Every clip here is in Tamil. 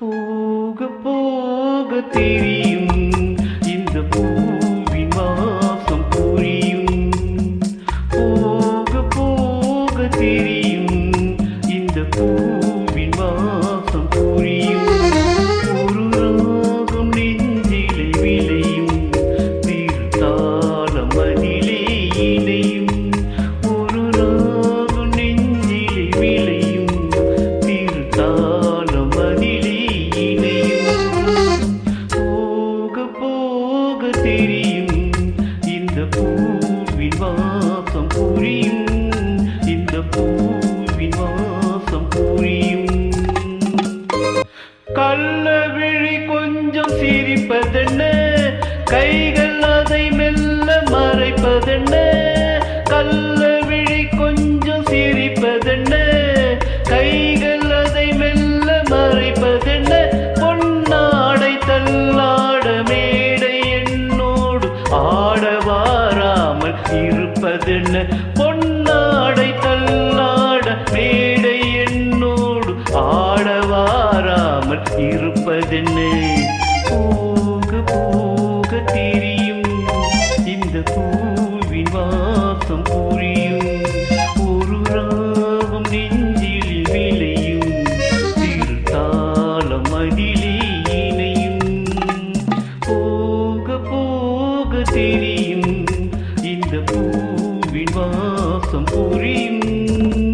போக போக தெரியும். இந்த பூவின் வாசம் புரியும். போக போக தெரியும். கொஞ்சம் சிரிப்பதென்ன? கைகள் அதை மெல்ல மறைப்பதென்ன? கல்ல விழி கொஞ்சம் சிரிப்பதென்ன? கைகள் அதை மெல்ல மறைப்பதென்ன? பொன்னாடை தள்ளாட மேடை என்னோடு ஆட வாராமல் இருப்பதென்ன? பொன்னாடை தள்ளாட மேடை என்னோடு ஆட வாராமல் இருப்பதென்ன? தெரியும் இந்த பூவின் வாசம் புரியும்.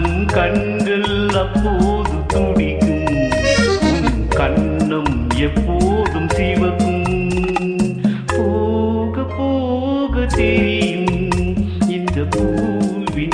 நம் கண்கள் அப்போது துடிக்கும். கண்ணம் எப்போதும் சிவக்கும். போக போக தெரியும் இந்த பூவின்